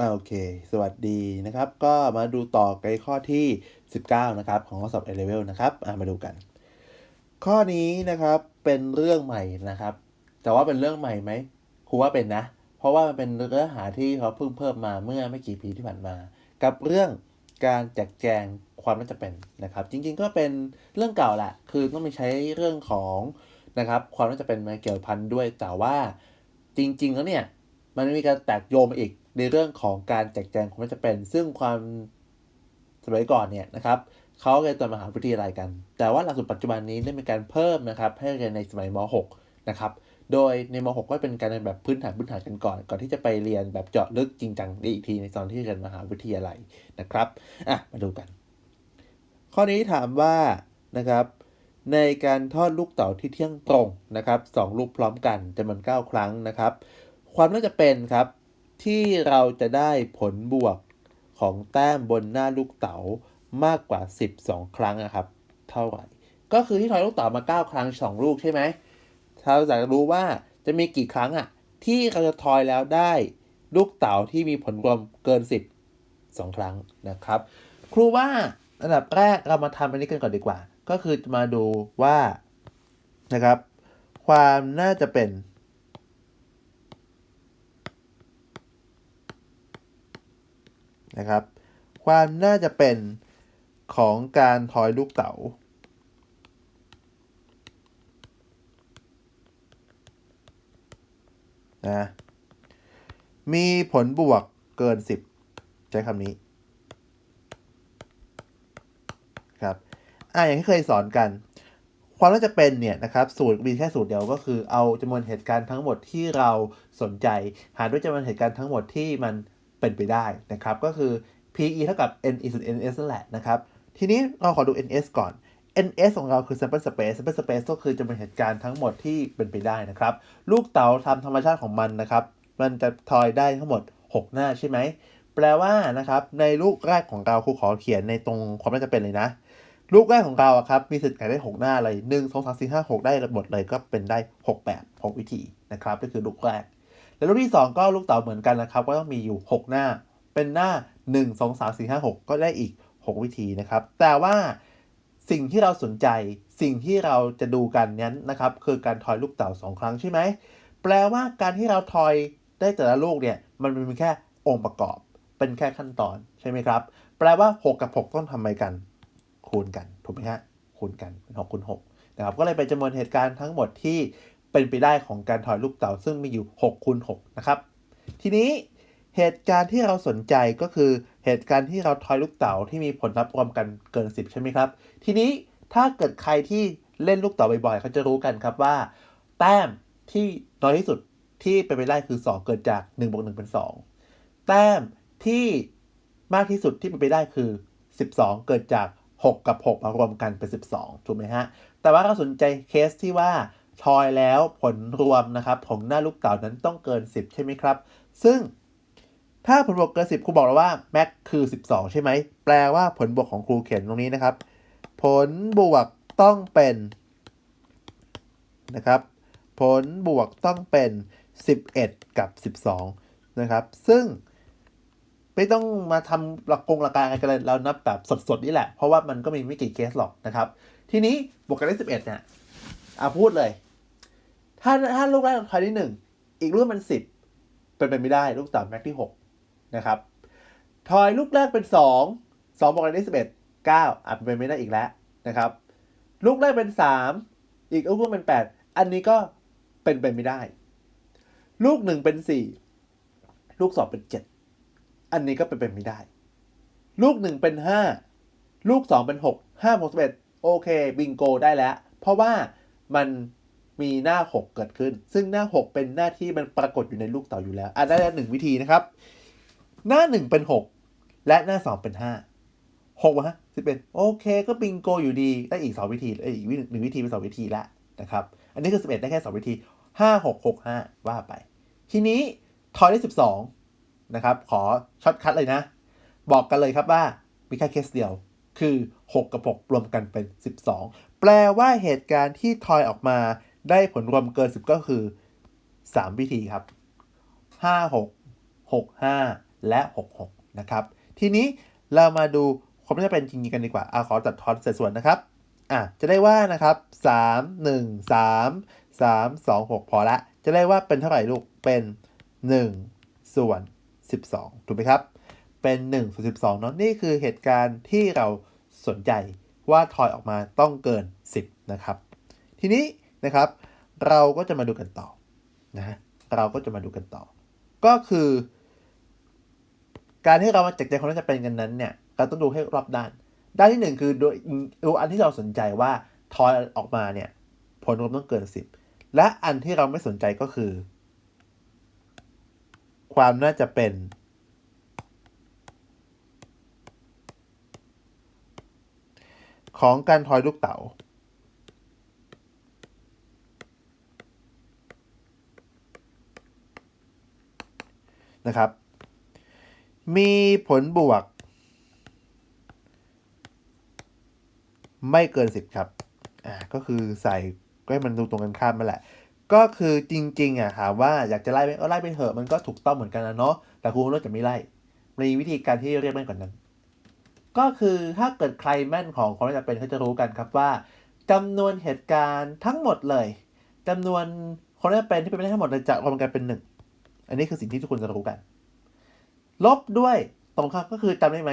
อ่าโอเค สวัสดีนะครับ ก็มาดูต่อในข้อที่ 19 นะครับ ของข้อสอบ A level นะครับอ่ามาดูกัน ข้อนี้นะครับเป็นเรื่องใหม่นะครับ แต่ว่าเป็นเรื่องใหม่ไหมครูว่าเป็นนะ เพราะว่ามันเป็นเนื้อหาที่เขาเพิ่งเพิ่มมาเมื่อไม่กี่ปีที่ผ่านมา กับเรื่องการแจกแจงความน่าจะเป็นนะครับ จริง ๆ ก็เป็นเรื่องเก่าแหละคือต้องไปใช้เรื่องของนะครับความน่าจะเป็นมาเกี่ยวพันด้วย แต่ว่าจริง ๆ แล้วเนี่ยมันมีการแตกโยมอีก ในเรื่องของการแจกแจงความจะเป็น ซึ่งความสมัยก่อนเนี่ยนะครับเขาเรียนตอนมหาวิทยาลัยกัน แต่ว่าหลักสูตรปัจจุบันนี้ได้มีการเพิ่มนะครับให้เรียนในสมัยม .6 นะครับโดยในม .6 ก็เป็นการเรียนแบบพื้นฐานพื้นฐานกันก่อน ก่อนที่จะไปเรียนแบบเจาะลึกจริงจังได้อีกทีในตอนที่เรียนมหาวิทยาลัยนะครับอะมาดูกัน ข้อนี้ถามว่านะครับในการทอดลูกเต๋าที่เที่ยงตรงนะครับสองลูกพร้อมกันจำนวน9ครั้งนะครับ ความน่าจะเป็นครับ ที่เราจะได้ผลบวกของแต้มบนหน้าลูกเต๋ามากกว่า 12 ครั้งนะครับ เท่าไหร่ ก็คือที่ทอยลูกเต๋ามา 9 ครั้ง 2 ลูกใช่ไหมเราอยากรู้ว่าจะมีกี่ครั้งอะที่เราจะทอยแล้วได้ลูกเต๋าที่มีผลรวมเกิน 10 2 ครั้งนะครับ ครูว่าอันดับแรกเรามาทำอันนี้กันก่อนดีกว่า ก็คือมาดูว่านะครับ ความน่าจะเป็น นะครับ ความน่าจะเป็นของการทอยลูกเต๋านะมีผลบวกเกิน 10 ใช้คำนี้ครับอ่าอย่างที่เคยสอนกัน ความน่าจะเป็นเนี่ยนะครับสูตรมีแค่สูตรเดียวก็คือเอาจำนวนเหตุการณ์ทั้งหมดที่เราสนใจ หารด้วยจำนวนเหตุการณ์ทั้งหมดที่มัน เป็นไปได้นะครับ ก็คือ PE เท่ากับ NE ส่วน NS นั่นแหละนะครับ ทีนี้เราขอดู NS ก่อน NS ของเราคือ sample space sample space ก็คือจำนวนเหตุการณ์ทั้งหมดที่เป็นไปได้นะครับ ลูกเต๋าทำธรรมชาติของมันนะครับ มันจะทอยได้ทั้งหมด 6 หน้าใช่ไหม แปลว่านะครับในลูกแรกของเราครูขอเขียนในตรงความน่าจะเป็นเลยนะ ลูกแรกของเราอะครับมีสิทธิ์การได้ 6 หน้าเลย1 2 3 4 5 6 ได้หมดเลยก็เป็นได้ 6 แบบ 6 วิธีนะครับนี่คือลูกแรก แล้วลูกที่ 2 ก็ลูกเต๋าเหมือนกันนะครับ ก็ต้องมีอยู่ 6 หน้า เป็นหน้า 1 2 3 4 5 6 ก็ได้อีก 6 วิธีนะครับ แต่ว่าสิ่งที่เราสนใจ สิ่งที่เราจะดูกันนั้นนะครับ คือการทอยลูกเต๋า2 ครั้งใช่ไหม แปลว่าการที่เราทอยได้แต่ละลูกเนี่ย มันเป็นแค่องค์ประกอบ เป็นแค่ขั้นตอนใช่ไหมครับ แปลว่า 6 กับ 6 ต้องทำไมกัน คูณกัน ถูกไหมฮะ คูณกันเป็น6คูณ6นะครับ ก็เลยเป็นจำนวนเหตุการณ์ทั้งหมดที่ เป็นไปได้ของการถอยลูกเต๋าซึ่งมีอยู่6คูณ6นะครับ ทีนี้เหตุการณ์ที่เราสนใจก็คือเหตุการณ์ที่เราทอยลูกเต๋าที่มีผลลัพธ์รวมกันเกิน 10 ใช่ไหมครับ ทีนี้ถ้าเกิดใครที่เล่นลูกเต๋าบ่อยๆเขาจะรู้กันครับว่า แต้มที่น้อยที่สุดที่เป็นไปได้คือ 2 เกิดจาก1บวก1เป็น 2 แต้มที่มากที่สุดที่เป็นไปได้คือ 12 เกิดจาก 6 กับ 6 มารวมกันเป็น 12 ถูกไหมฮะ แต่ว่าเราสนใจเคสที่ว่า ทอยแล้วผลรวมนะครับของหน้าลูกเต๋านั้นต้องเกิน 10 ใช่ไหมครับ ซึ่งถ้าผลบวกเกิน 10ครูบอกแล้วว่าแม็กคือ 12 ใช่ไหม แปลว่าผลบวกของครูเขียนตรงนี้นะครับ ผลบวกต้องเป็นนะครับ ผลบวกต้องเป็น 11 กับ 12 นะครับ ซึ่งไม่ต้องมาทำหลักกงหลักการอะไรกันเลยเรานับแบบสดๆนี่แหละ เพราะว่ามันก็มีไม่กี่เคสหรอกนะครับ ทีนี้บวกกันได้ 11เนี่ย อะพูดเลย ถ้าถ้าลูกแรกทอยที่1อีกลูกมัน10เป็นไปไม่ได้ลูกต่ำแม็กที่6นะครับทอยลูกแรกเป็น2 2บวกกันได้11 9อะเป็นไปไม่ได้อีกแล้วนะครับ ลูกแรกเป็น3อีกลูกนึงเป็น8อันนี้ก็เป็นไปไม่ได้ ลูกหนึ่งเป็น4ลูกสองเป็น7อันนี้ก็เป็นไปไม่ได้ ลูกหนึ่งเป็น5ลูกสองเป็น6 5บวก11โอเค บิงโกได้แล้ว เพราะว่า มันมีหน้า 6 เกิดขึ้น ซึ่งหน้า 6 เป็นหน้าที่มันปรากฏอยู่ในลูกเต่าอยู่แล้วอะได้แล้วหนึ่งวิธีนะครับ หน้า 1 เป็น 6 และหน้า 2 เป็น 5 6วะสิเป็นโอเค ก็บิงโกอยู่ดีได้อีก 2 วิธีเอ้อีกหนึ่งวิธีเป็น 2 วิธีแล้วนะครับ อันนี้คือ 11 ได้แค่ 2 วิธี 5 6 6 5 ว่าไป ทีนี้ทอยได้ 12 นะครับ ขอช็อตคัดเลยนะ บอกกันเลยครับว่ามีแค่เคสเดียวคือ 6 กับ 6 รวมกันเป็น 12 แปลว่าเหตุการณ์ที่ทอยออกมาได้ผลรวมเกิน 10 ก็คือ 3 วิธีครับ 5 6 6 5 และ 66 นะครับ ทีนี้เรามาดูความน่าจะเป็นจริงกันดีกว่าเอาขอตัดทอนเศษส่วนนะครับอะจะได้ว่านะครับ 3 1 3 3 2 6 พอละ จะได้ว่าเป็นเท่าไหร่ลูกเป็น 1 ส่วน 12 ถูกไหมครับ เป็น1ส่วน12เนาะนี่คือเหตุการณ์ที่เราสนใจ ว่าทอยออกมาต้องเกิน 10 นะครับ ทีนี้นะครับ เราก็จะมาดูกันต่อนะเราก็จะมาดูกันต่อ ก็คือ การที่เรามาจัดแจความน่าจะเป็นกันนั้นเนี่ยเราต้องดูให้รอบด้าน ด้านที่หนึ่งคือโดยดูอันที่เราสนใจว่าทอยออกมาเนี่ยผลรวมต้องเกินสิบและอันที่เราไม่สนใจก็คือ ความน่าจะเป็น ของการทอยลูกเต๋านะครับ มีผลบวก ไม่เกิน 10 ครับ อ่า ก็คือใส่ก็ให้มันดูตรงกันข้ามมาแหละ ก็คือจริง ๆ อะถามว่าอยากจะไล่ไปก็ไล่ไปเถอะ มันก็ถูกต้องเหมือนกันนะเนาะ แต่ครูรู้จะไม่ไล่ มีวิธีการที่เรียกม่นกว่านั้น ก็คือถ้าเกิดใครแม่นของคนที่จะเป็นเขาจะรู้กันครับว่าจำนวนเหตุการณ์ทั้งหมดเลยจำนวนคนที่จะเป็นที่เป็นไปได้ทั้งหมดเลยจะรวมกันเป็นหนึ่งอันนี้คือสิ่งที่ทุกคนจะรู้กัน ลบด้วยตรงข้ามก็คือจำได้ไหม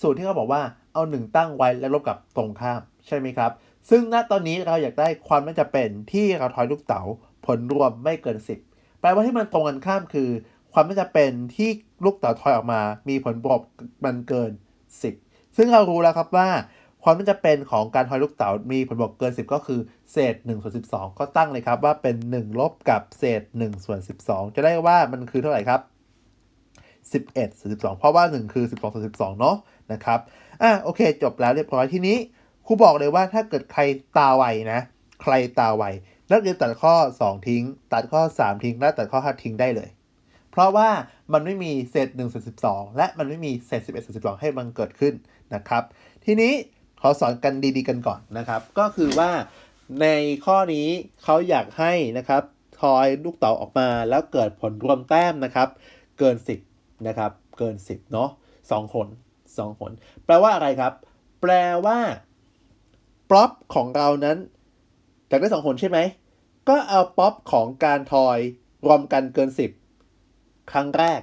สูตรที่เขาบอกว่าเอาหนึ่งตั้งไว้แล้วลบกับตรงข้ามใช่ไหมครับ ซึ่งณตอนนี้เราอยากได้ความน่าจะเป็นที่เราทอยลูกเต๋าผลรวมไม่เกิน 10 แปลว่าที่มันตรงกันข้ามคือ ความน่าจะเป็นที่ลูกเต๋าทอยออกมา มีผลบวกมันเกิน 10 ซึ่งเรารู้แล้วครับว่าความน่าจะเป็นของการทอยลูกเต๋ามีผลบวกเกิน 10 ก็คือเศษ1ส่วน12 ก็ตั้งเลยครับว่าเป็น 1 ลบกับเศษ1ส่วน12 จะได้ว่ามันคือเท่าไหร่ครับ 11ส่วน12 เพราะว่า 1 คือ 12ส่วน12 เนาะนะครับอะโอเค จบแล้วเรียบร้อยทีนี้ครูบอกเลยว่าถ้าเกิดใครตาไวนะ ใครตาไวนักเรียนตัดข้อ 2 ทิ้ง ตัดข้อ 3 ทิ้งและตัดข้อ 5 ทิ้งได้เลย เพราะว่ามันไม่มีเศษ1ส่วน12 และมันไม่มีเศษ11ส่วน12 ให้มันเกิดขึ้น นะครับ ทีนี้ขอสอนกันดีๆกันก่อนนะครับ ก็คือว่าในข้อนี้เขาอยากให้นะครับทอยลูกเต๋าออกมาแล้วเกิดผลรวมแต้มนะครับ เกิน 10นะครับ เกิน 10เนาะสองคนสองคนแปลว่าอะไรครับ แปลว่าป๊อปของเรานั้นจากได้สองคนใช่ไหมก็เอาป๊อปของการทอยรวมกันเกิน 10 ครั้งแรก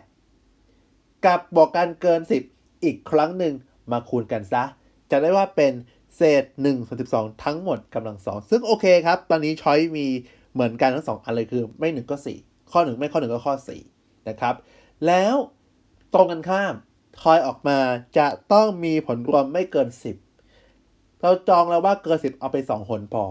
กับบวกกันเกิน 10 อีกครั้งหนึ่ง มาคูณกันซะ จะได้ว่าเป็นเศษ1ส่วน12 ทั้งหมดกำลังสองซึ่งโอเคครับ ตอนนี้ช้อยมีเหมือนกันทั้งสองอันเลยคือไม่ 1 ก็ 4 ข้อ 1 ไม่ข้อ 1 ก็ข้อ 4 นะครับ แล้วตรงกันข้ามทอยออกมาจะต้องมีผลรวมไม่เกิน 10 เราจองแล้วว่าเกิน 10 เอาไป 2 หนพอ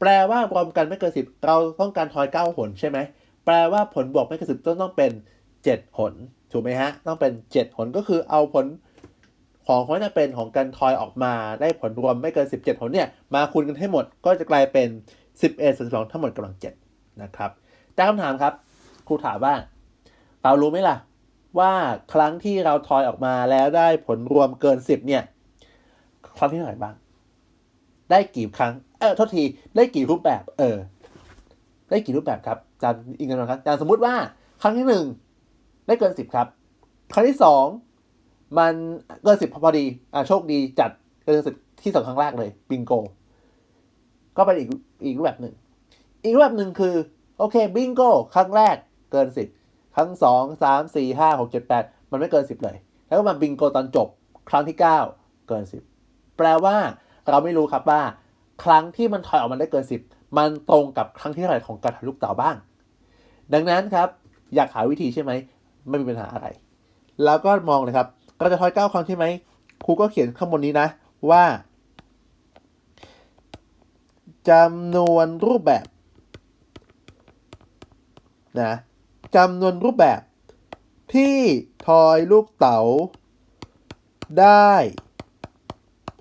แปลว่ารวมกันไม่เกิน 10 เราต้องการทอย 9 หนใช่ไหม แปลว่าผลบวกไม่เกิน 10 ต้องต้องเป็น 7 หน ถูกไหมฮะ ต้องเป็น 7 หนก็คือเอาผล ของคนจะเป็นของการทอยออกมาได้ผลรวมไม่เกิน 17 ผลเนี่ย มาคูณกันให้หมดก็จะกลายเป็น 11ส่วน2ทั้งหมดกำลัง 7 นะครับแต่คำถามครับ ครูถามว่าเปารู้ไหมล่ะ ว่าครั้งที่เราทอยออกมาแล้วได้ผลรวมเกิน 10 เนี่ย ครั้งที่เท่าไหร่บ้าง ได้กี่ครั้ง เออโทษทีได้กี่รูปแบบ เออ ได้กี่รูปแบบครับอาจารย์อิงกันนะครับอาจารย์สมมุติว่า ครั้งที่หนึ่งได้เกิน 10 ครับ ครั้งที่สอง มันเกิน10พอดี อ่าโชคดีจัดเกิน10ที่สองครั้งแรกเลยบิงโก ก็เป็นอีกอีกรูปแบบหนึ่ง อีกรูปแบบหนึ่งคือ โอเคบิงโก ครั้งแรกเกิน10ครั้งสองสามสี่ห้าหกเจ็ดแปดมันไม่เกินสิบเลย แล้วก็มาบิงโกตอนจบ ครั้งที่เก้าเกินสิบแปลว่าเราไม่รู้ครับว่า ครั้งที่มันถอยออกมาได้เกินสิบมันตรงกับครั้งที่เท่าไหร่ของการถอยลูกเต๋าบ้าง ดังนั้นครับ อยากหาวิธีใช่ไหมไม่มีปัญหาอะไร แล้วก็มองเลยครับ เราจะทอยเก้าครั้งใช่ไหมครูก็เขียนข้างบนนี้นะว่าจำนวนรูปแบบนะจำนวนรูปแบบ ที่ทอยลูกเต๋าได้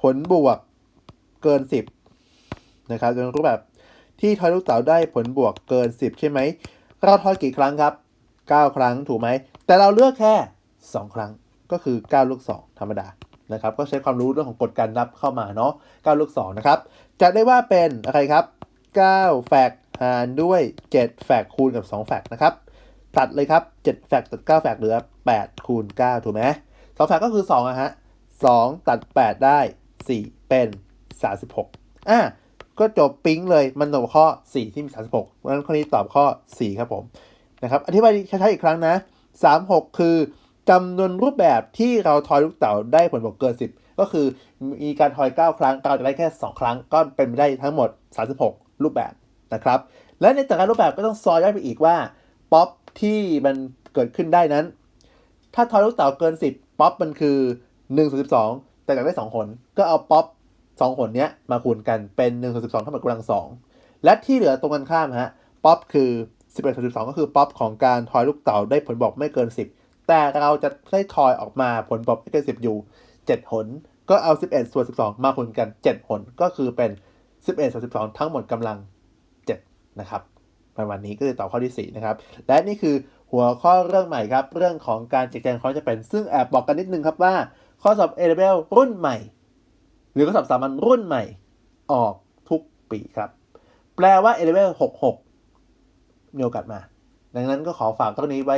ผลบวกเกิน 10นะครับจำนวนรูปแบบที่ทอยลูกเต๋าได้ผลบวกเกิน 10 ใช่ไหมเราทอยกี่ครั้งครับ 9 ครั้งถูกไหมแต่เราเลือกแค่ 2 ครั้ง ก็คือ9ลูก2ธรรมดานะครับก็ใช้ความรู้เรื่องของกฎการนับเข้ามาเนาะ9ลูก2นะครับจะได้ว่าเป็นอะไรครับ9แฟกหารด้วย 7 แฟกคูณกับ 2 แฟกนะครับตัดเลยครับ 7 แฟกตัด 9 แฟกเหลือ 8 คูณ 9 ถูกไหมสองแฟกก็คือ2อะฮะ2ตัด 8 ได้ 4 เป็น 36อะก็จบปิ๊งเลยมันตอบข้อ 4 ที่มี 36เพราะฉะนั้นข้อนี้ตอบข้อ 4 ครับผมนะครับอธิบายช้าๆอีกครั้งนะ 36 คือ จำนวนรูปแบบที่เราทอยลูกเต๋าได้ผลบวกเกิน 10 ก็คือมีการทอย 9 ครั้งเราจะได้แค่ 2 ครั้ง ก็เป็นไปได้ทั้งหมด 36 รูปแบบนะครับ และในแต่ละรูปแบบก็ต้องซอยย่อยไปอีกว่าป๊อปที่มันเกิดขึ้นได้นั้น ถ้าทอยลูกเต๋าเกิน 10ป๊อปมันคือ1ส่วน12 แต่อยากได้2ผลก็เอาป๊อป2ผลเนี้ยมาคูณกันเป็น1ส่วน12เท่ากับกำลัง 2 และที่เหลือตรงกันข้ามฮะป๊อปคือ 11ส่วน12 ก็คือป๊อปของการทอยลูกเต๋าได้ผลบอกไม่เกิน 10 แต่เราจะได้ทอยออกมาผลบอกไม่เกิน10อยู่7ผลก็เอา11ส่วน12มาคูณกัน7ผลก็คือเป็น11ส่วน12ทั้งหมดกำลัง7นะครับประมาณนี้ก็คือตอบข้อที่4นะครับ และนี่คือหัวข้อเรื่องใหม่ครับ เรื่องของการแจัดแจงข้อจะเป็น ซึ่งแอบบอกกันนิดนึงครับว่า ข้อสอบ A level รุ่นใหม่ หรือข้อสอบสามัญรุ่นใหม่ออกทุกปีครับ แปลว่า A level 66มีโอกาสมา ดังนั้นก็ขอฝากเรื่องนี้ไว้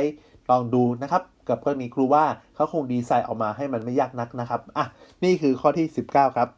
ลองดูนะครับ กับเรื่องนี้ครูว่าเขาคงดีไซน์ออกมาให้มันไม่ยากนักนะครับอะนี่คือข้อที่ 19 ครับ